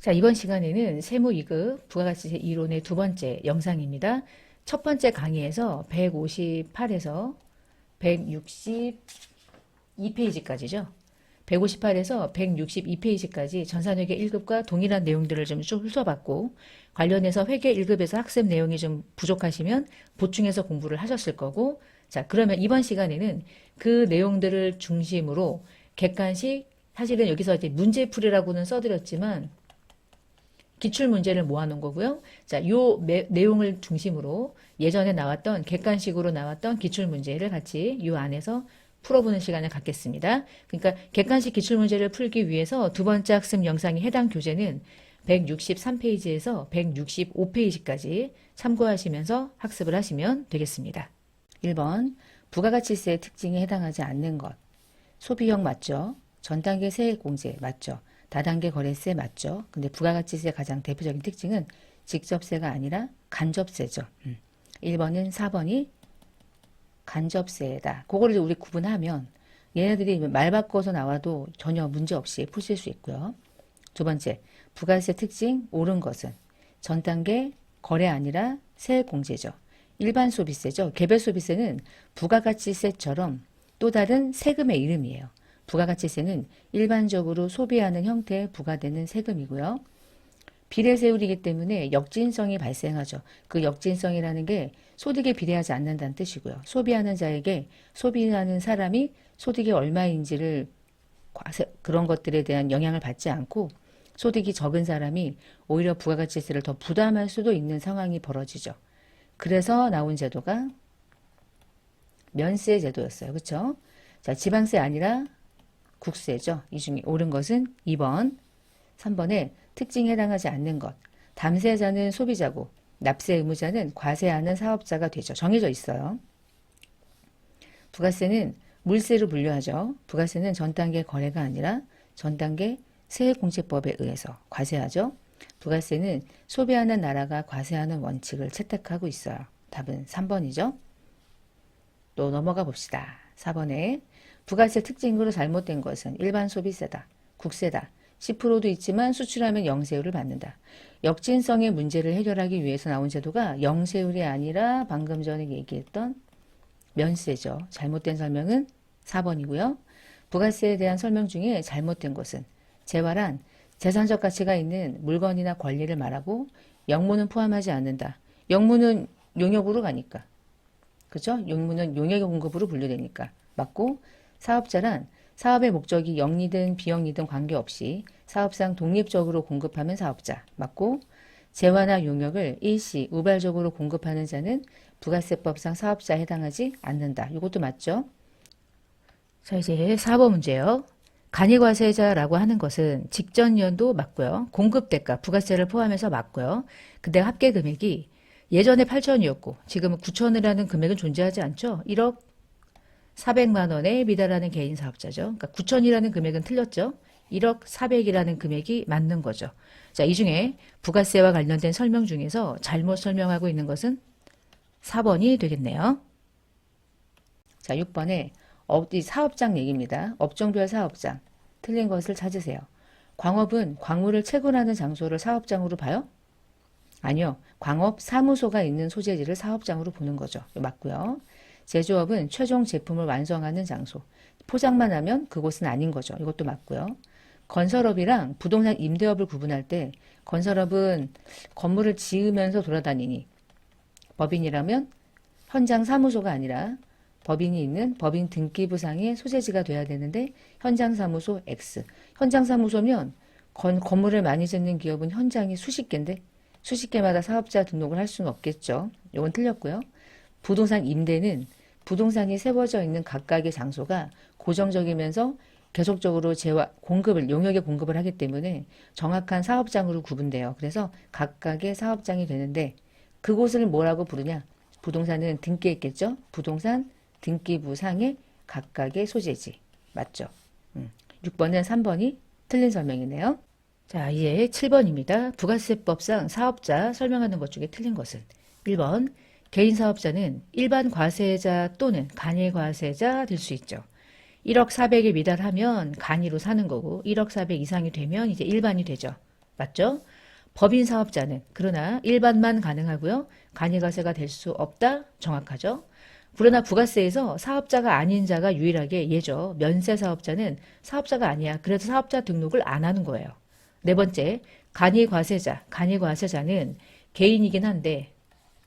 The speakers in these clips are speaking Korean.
자, 이번 시간에는 세무 2급 부가가치세 이론의 두 번째 영상입니다. 첫 번째 강의에서 158에서 162페이지까지죠. 158에서 162페이지까지 전산회계 1급과 동일한 내용들을 좀쭉 훑어봤고 관련해서 회계 1급에서 학습 내용이 좀 부족하시면 보충해서 공부를 하셨을 거고 자, 그러면 이번 시간에는 그 내용들을 중심으로 객관식 사실은 여기서 이제 문제풀이라고는 써드렸지만 기출 문제를 모아놓은 거고요. 자, 요 매- 내용을 중심으로 예전에 나왔던 객관식으로 나왔던 기출 문제를 같이 요 안에서 풀어보는 시간을 갖겠습니다. 그러니까 객관식 기출 문제를 풀기 위해서 두 번째 학습 영상의 해당 교재는 163페이지에서 165페이지까지 참고하시면서 학습을 하시면 되겠습니다. 1번 부가가치세의 특징에 해당하지 않는 것. 소비형 맞죠? 전단계 세액공제 맞죠? 다단계 거래세 맞죠? 근데 부가가치세의 가장 대표적인 특징은 직접세가 아니라 간접세죠. 음. 1번은 4번이 간접세다. 그거를 우리 구분하면 얘네들이 말 바꿔서 나와도 전혀 문제 없이 푸실 수 있고요. 두 번째, 부가세 특징 옳은 것은 전 단계 거래 아니라 세액 공제죠. 일반 소비세죠. 개별 소비세는 부가가치세처럼 또 다른 세금의 이름이에요. 부가가치세는 일반적으로 소비하는 형태에 부과되는 세금이고요. 비례세율이기 때문에 역진성이 발생하죠. 그 역진성이라는 게 소득에 비례하지 않는다는 뜻이고요. 소비하는 자에게 소비하는 사람이 소득이 얼마인지를 그런 것들에 대한 영향을 받지 않고 소득이 적은 사람이 오히려 부가가치세를 더 부담할 수도 있는 상황이 벌어지죠. 그래서 나온 제도가 면세 제도였어요. 그렇죠? 자, 지방세 아니라 국세죠. 이 중에 옳은 것은 2번, 3번에 특징에 해당하지 않는 것. 담세자는 소비자고 납세 의무자는 과세하는 사업자가 되죠. 정해져 있어요. 부가세는 물세로 분류하죠. 부가세는 전 단계 거래가 아니라 전 단계 세액공제법에 의해서 과세하죠. 부가세는 소비하는 나라가 과세하는 원칙을 채택하고 있어요. 답은 3번이죠. 또 넘어가 봅시다. 4번에 부가세 특징으로 잘못된 것은 일반 소비세다, 국세다. 10%도 있지만 수출하면 영세율을 받는다. 역진성의 문제를 해결하기 위해서 나온 제도가 영세율이 아니라 방금 전에 얘기했던 면세죠. 잘못된 설명은 4번이고요. 부가세에 대한 설명 중에 잘못된 것은 재활한 재산적 가치가 있는 물건이나 권리를 말하고 영무는 포함하지 않는다. 영무는 용역으로 가니까. 그죠? 용무는 용역 공급으로 분류되니까. 맞고 사업자란 사업의 목적이 영리든 비영리든 관계없이 사업상 독립적으로 공급하는 사업자. 맞고 재화나 용역을 일시 우발적으로 공급하는 자는 부가세법상 사업자에 해당하지 않는다. 이것도 맞죠? 자, 이제 4번 문제요. 간이과세자라고 하는 것은 직전 연도 맞고요. 공급 대가, 부가세를 포함해서 맞고요. 근데 합계 금액이 예전에 8천이었고 지금은 9천이라는 금액은 존재하지 않죠. 1억 400만 원에 미달하는 개인 사업자죠. 그러니까 9천이라는 금액은 틀렸죠. 1억 400이라는 금액이 맞는 거죠. 자, 이 중에 부가세와 관련된 설명 중에서 잘못 설명하고 있는 것은 4번이 되겠네요. 자, 6번에 업, 이 사업장 얘기입니다. 업종별 사업장. 틀린 것을 찾으세요. 광업은 광물을 채굴하는 장소를 사업장으로 봐요? 아니요. 광업 사무소가 있는 소재지를 사업장으로 보는 거죠. 맞고요. 제조업은 최종 제품을 완성하는 장소. 포장만 하면 그곳은 아닌 거죠. 이것도 맞고요. 건설업이랑 부동산 임대업을 구분할 때 건설업은 건물을 지으면서 돌아다니니 법인이라면 현장 사무소가 아니라 법인이 있는 법인 등기부상의 소재지가 돼야 되는데 현장 사무소 X. 현장 사무소면 건, 건물을 많이 짓는 기업은 현장이 수십 개인데 수십 개마다 사업자 등록을 할 수는 없겠죠. 이건 틀렸고요. 부동산 임대는 부동산이 세워져 있는 각각의 장소가 고정적이면서 계속적으로 재화, 공급을, 용역의 공급을 하기 때문에 정확한 사업장으로 구분돼요. 그래서 각각의 사업장이 되는데 그곳을 뭐라고 부르냐? 부동산은 등기에 있겠죠? 부동산 등기부 상의 각각의 소재지. 맞죠? 음. 6번은 3번이 틀린 설명이네요. 자, 이제 7번입니다. 부가세법상 사업자 설명하는 것 중에 틀린 것은 1번 개인 사업자는 일반 과세자 또는 간이 과세자 될 수 있죠. 1억 400에 미달하면 간이로 사는 거고 1억 400 이상이 되면 이제 일반이 되죠. 맞죠? 법인 사업자는 그러나 일반만 가능하고요. 간이 과세가 될 수 없다. 정확하죠? 그러나 부가세에서 사업자가 아닌 자가 유일하게 예죠. 면세 사업자는 사업자가 아니야. 그래서 사업자 등록을 안 하는 거예요. 네 번째, 간이 과세자. 간이 과세자는 개인이긴 한데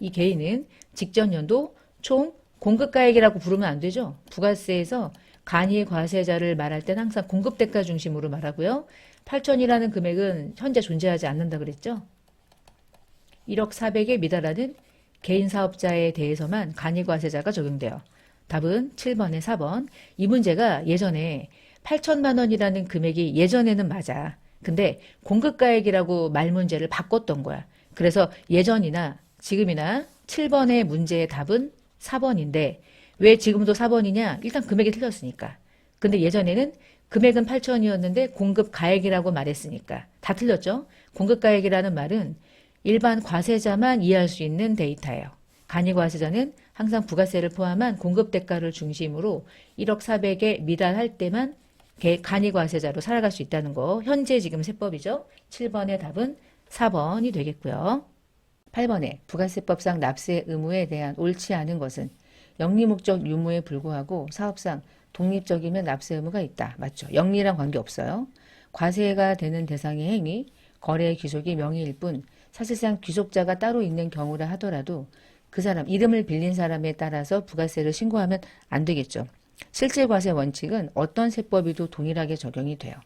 이 개인은 직전 연도 총 공급가액이라고 부르면 안 되죠. 부가세에서 간이 과세자를 말할 땐 항상 공급대가 중심으로 말하고요. 8천이라는 금액은 현재 존재하지 않는다 그랬죠. 1억 400에 미달하는 개인 사업자에 대해서만 간이 과세자가 적용돼요. 답은 7번에 4번. 이 문제가 예전에 8천만 원이라는 금액이 예전에는 맞아. 근데 공급가액이라고 말 문제를 바꿨던 거야. 그래서 예전이나 지금이나 7번의 문제의 답은 4번인데 왜 지금도 4번이냐? 일단 금액이 틀렸으니까. 근데 예전에는 금액은 8천이었는데 공급 가액이라고 말했으니까 다 틀렸죠? 공급 가액이라는 말은 일반 과세자만 이해할 수 있는 데이터예요. 간이 과세자는 항상 부가세를 포함한 공급 대가를 중심으로 1억 400에 미달할 때만 개- 간이 과세자로 살아갈 수 있다는 거. 현재 지금 세법이죠. 7번의 답은 4번이 되겠고요. 8번에 부가세법상 납세 의무에 대한 옳지 않은 것은 영리 목적 유무에 불구하고 사업상 독립적이면 납세 의무가 있다. 맞죠? 영리랑 관계없어요. 과세가 되는 대상의 행위, 거래의 귀속이 명의일 뿐 사실상 귀속자가 따로 있는 경우라 하더라도 그 사람 이름을 빌린 사람에 따라서 부가세를 신고하면 안 되겠죠. 실제 과세 원칙은 어떤 세법에도 동일하게 적용이 돼요.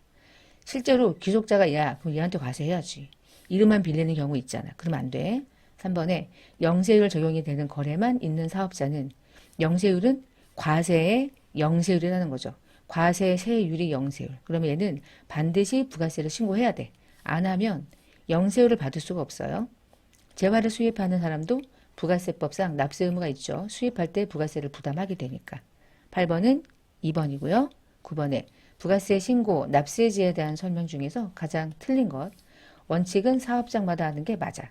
실제로 귀속자가 야 그럼 얘한테 과세해야지. 이름만 빌리는 경우 있잖아. 그러면 안 돼. 3번에 영세율 적용이 되는 거래만 있는 사업자는 영세율은 과세의 영세율이라는 거죠. 과세 세율이 영세율. 그러면 얘는 반드시 부가세를 신고해야 돼. 안 하면 영세율을 받을 수가 없어요. 재화를 수입하는 사람도 부가세법상 납세 의무가 있죠. 수입할 때 부가세를 부담하게 되니까. 8번은 2번이고요. 9번에 부가세 신고 납세지에 대한 설명 중에서 가장 틀린 것. 원칙은 사업장마다 하는 게 맞아.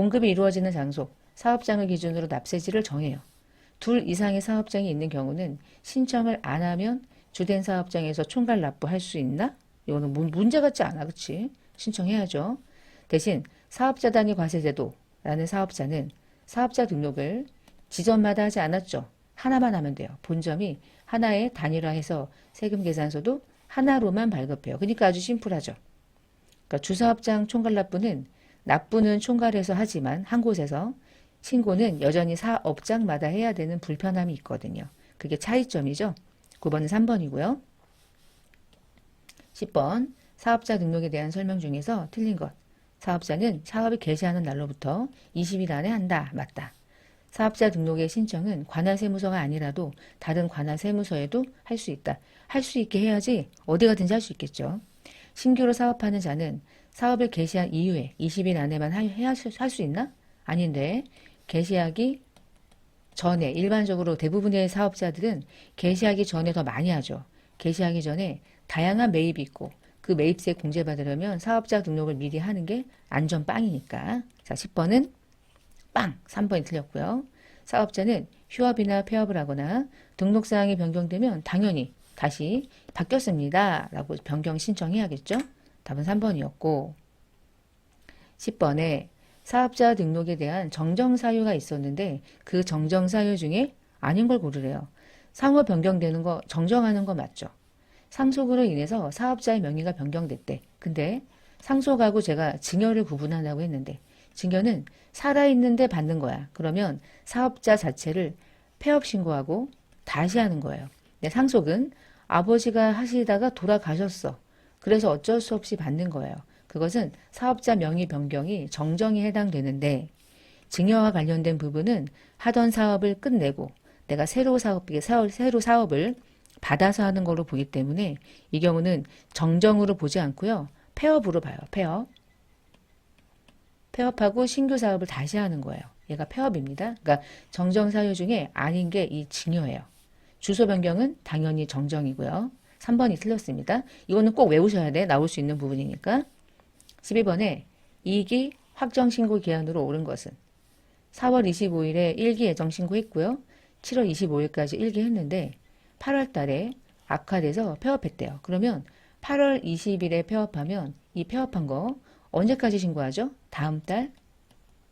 공급이 이루어지는 장소, 사업장을 기준으로 납세지를 정해요. 둘 이상의 사업장이 있는 경우는 신청을 안 하면 주된 사업장에서 총괄 납부할 수 있나? 이거는 문- 문제 같지 않아, 그치? 신청해야죠. 대신 사업자 단위 과세제도라는 사업자는 사업자 등록을 지점마다 하지 않았죠. 하나만 하면 돼요. 본점이 하나의 단위화해서 세금 계산서도 하나로만 발급해요. 그러니까 아주 심플하죠. 그러니까 주사업장 총괄 납부는 납부는 총괄해서 하지만 한 곳에서 신고는 여전히 사업장마다 해야 되는 불편함이 있거든요. 그게 차이점이죠. 9번은 3번이고요. 10번 사업자 등록에 대한 설명 중에서 틀린 것. 사업자는 사업을 개시하는 날로부터 20일 안에 한다. 맞다. 사업자 등록의 신청은 관할세무서가 아니라도 다른 관할세무서에도 할 수 있다. 할 수 있게 해야지 어디 가든지 할 수 있겠죠. 신규로 사업하는 자는 사업을 개시한 이후에 20일 안에만 할 수 있나? 아닌데 개시하기 전에 일반적으로 대부분의 사업자들은 개시하기 전에 더 많이 하죠. 개시하기 전에 다양한 매입이 있고 그 매입세 공제받으려면 사업자 등록을 미리 하는 게 안전빵이니까. 자, 10번은 빵! 3번이 틀렸고요. 사업자는 휴업이나 폐업을 하거나 등록사항이 변경되면 당연히 다시 바뀌었습니다. 라고 변경 신청해야겠죠? 답은 3번이었고 10번에 사업자 등록에 대한 정정사유가 있었는데 그 정정사유 중에 아닌 걸 고르래요. 상호 변경되는 거 정정하는 거 맞죠? 상속으로 인해서 사업자의 명의가 변경됐대. 근데 상속하고 제가 증여를 구분하려고 했는데 증여는 살아있는데 받는 거야. 그러면 사업자 자체를 폐업 신고하고 다시 하는 거예요. 근데 상속은 아버지가 하시다가 돌아가셨어. 그래서 어쩔 수 없이 받는 거예요. 그것은 사업자 명의 변경이 정정에 해당되는데 증여와 관련된 부분은 하던 사업을 끝내고 내가 새로 사업, 새로 사업을 받아서 하는 걸로 보기 때문에 이 경우는 정정으로 보지 않고요. 폐업으로 봐요. 폐업. 폐업하고 신규 사업을 다시 하는 거예요. 얘가 폐업입니다. 그러니까 정정 사유 중에 아닌 게 이 증여예요. 주소 변경은 당연히 정정이고요. 3번이 틀렸습니다. 이거는 꼭 외우셔야 돼. 나올 수 있는 부분이니까. 12번에 이기 확정 신고 기한으로 오른 것은 4월 25일에 일기 예정 신고했고요. 7월 25일까지 일기 했는데 8월 달에 악화돼서 폐업했대요. 그러면 8월 20일에 폐업하면 이 폐업한 거 언제까지 신고하죠? 다음 달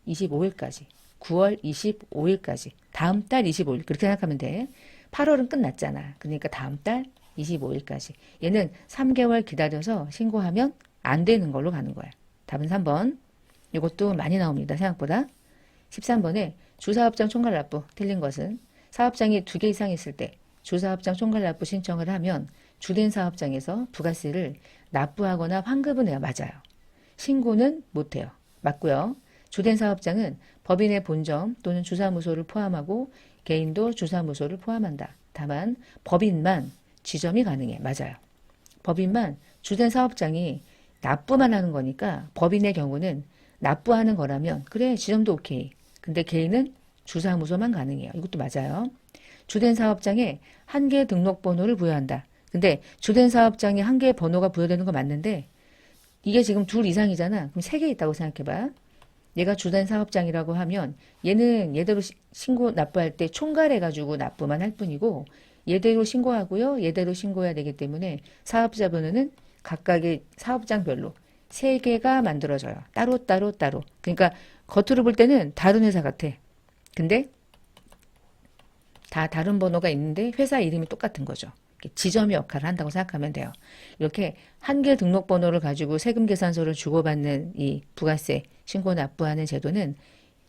25일까지. 9월 25일까지. 다음 달 25일. 그렇게 생각하면 돼. 8월은 끝났잖아. 그러니까 다음 달 25일까지. 얘는 3개월 기다려서 신고하면 안 되는 걸로 가는 거야. 답은 3번. 이것도 많이 나옵니다. 생각보다. 13번에 주사업장 총괄 납부 틀린 것은 사업장이 두 개 이상 있을 때 주사업장 총괄 납부 신청을 하면 주된 사업장에서 부가세를 납부하거나 환급은 해요. 맞아요. 신고는 못해요. 맞고요. 주된 사업장은 법인의 본점 또는 주사무소를 포함하고 개인도 주사무소를 포함한다. 다만 법인만 지점이 가능해. 맞아요. 법인만 주된 사업장이 납부만 하는 거니까 법인의 경우는 납부하는 거라면 그래 지점도 오케이. 근데 개인은 주사무소만 가능해요. 이것도 맞아요. 주된 사업장에 한 개의 등록번호를 부여한다. 근데 주된 사업장에 한 개의 번호가 부여되는 거 맞는데 이게 지금 둘 이상이잖아. 그럼 세 개 있다고 생각해봐. 얘가 주된 사업장이라고 하면 얘는 얘대로 시- 신고 납부할 때 총괄해가지고 납부만 할 뿐이고 얘대로 신고하고요. 얘대로 신고해야 되기 때문에 사업자 번호는 각각의 사업장별로 세 개가 만들어져요. 따로 따로 따로. 그러니까 겉으로 볼 때는 다른 회사 같아. 근데 다 다른 번호가 있는데 회사 이름이 똑같은 거죠. 지점의 역할을 한다고 생각하면 돼요. 이렇게 한 개 등록번호를 가지고 세금 계산서를 주고받는 이 부가세 신고 납부하는 제도는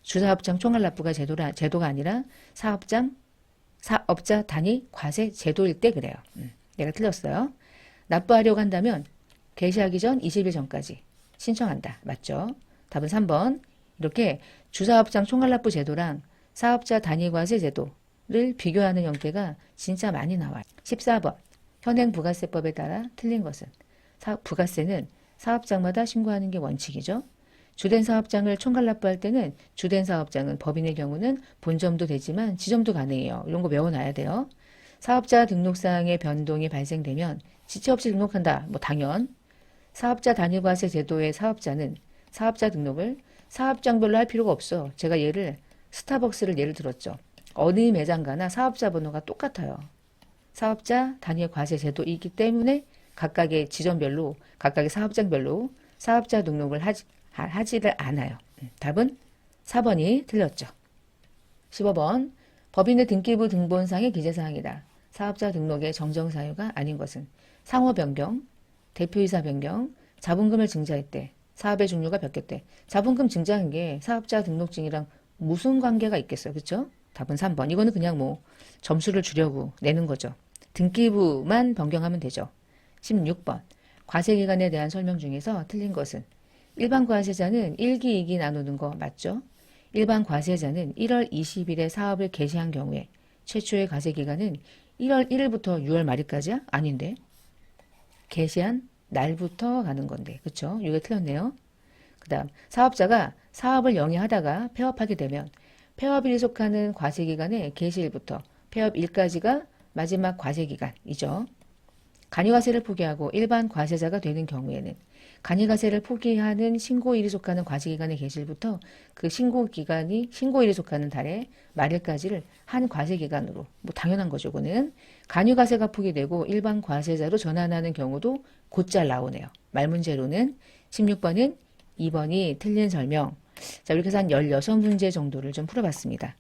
주사업장 총괄 납부가 제도라, 제도가 아니라 사업장 사업자 단위 과세 제도일 때 그래요. 음, 내가 틀렸어요. 납부하려고 한다면 개시하기 전 20일 전까지 신청한다. 맞죠? 답은 3번. 이렇게 주사업장 총괄납부 제도랑 사업자 단위 과세 제도를 비교하는 형태가 진짜 많이 나와요. 14번. 현행 부가세법에 따라 틀린 것은 사- 부가세는 사업장마다 신고하는 게 원칙이죠. 주된 사업장을 총괄납부할 때는 주된 사업장은 법인의 경우는 본점도 되지만 지점도 가능해요. 이런 거 외워놔야 돼요. 사업자 등록사항의 변동이 발생되면 지체 없이 등록한다. 뭐 당연. 사업자 단위과세 제도의 사업자는 사업자 등록을 사업장별로 할 필요가 없어. 제가 예를 스타벅스를 예를 들었죠. 어느 매장가나 사업자 번호가 똑같아요. 사업자 단위 과세 제도이기 때문에 각각의 지점별로 각각의 사업장별로 사업자 등록을 하지, 하- 하지를 않아요. 음, 답은 4번이 틀렸죠. 15번 법인의 등기부 등본상의 기재사항이다. 사업자 등록의 정정 사유가 아닌 것은 상호 변경, 대표이사 변경, 자본금을 증자했대. 사업의 종류가 바뀌었대. 자본금 증자한 게 사업자 등록증이랑 무슨 관계가 있겠어요? 그렇죠? 답은 3번. 이거는 그냥 뭐 점수를 주려고 내는 거죠. 등기부만 변경하면 되죠. 16번. 과세기간에 대한 설명 중에서 틀린 것은 일반 과세자는 1기, 2기 나누는 거 맞죠? 일반 과세자는 1월 20일에 사업을 개시한 경우에 최초의 과세 기간은 1월 1일부터 6월 말일까지야? 아닌데. 개시한 날부터 가는 건데. 그쵸? 이게 틀렸네요. 그 다음, 사업자가 사업을 영위하다가 폐업하게 되면 폐업일에 속하는 과세기간의 개시일부터 폐업일까지가 마지막 과세기간이죠. 간이과세를 포기하고 일반 과세자가 되는 경우에는 간이과세를 포기하는 신고일이 속하는 과세기간의 개시일부터 그 신고기간이 신고일이 속하는 달의 말일까지를 한 과세기간으로 뭐 당연한 거죠. 그거는 간이과세가 포기되고 일반 과세자로 전환하는 경우도 곧잘 나오네요. 말문제로는 16번은 2번이 틀린 설명. 자, 이렇게 해서 한 16문제 정도를 좀 풀어봤습니다.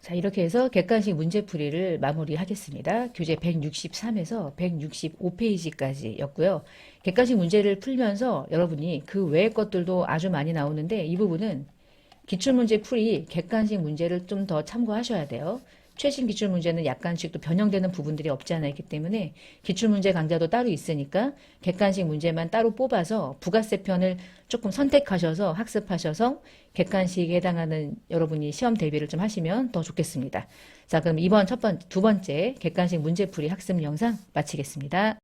자, 이렇게 해서 객관식 문제풀이를 마무리하겠습니다. 교재 163에서 165페이지까지였고요. 객관식 문제를 풀면서 여러분이 그 외의 것들도 아주 많이 나오는데 이 부분은 기출문제 풀이 객관식 문제를 좀 더 참고하셔야 돼요. 최신 기출 문제는 약간씩 또 변형되는 부분들이 없지 않아 있기 때문에 기출 문제 강좌도 따로 있으니까 객관식 문제만 따로 뽑아서 부가세 편을 조금 선택하셔서 학습하셔서 객관식에 해당하는 여러분이 시험 대비를 좀 하시면 더 좋겠습니다. 자, 그럼 이번 첫 번, 두 번째 객관식 문제풀이 학습 영상 마치겠습니다.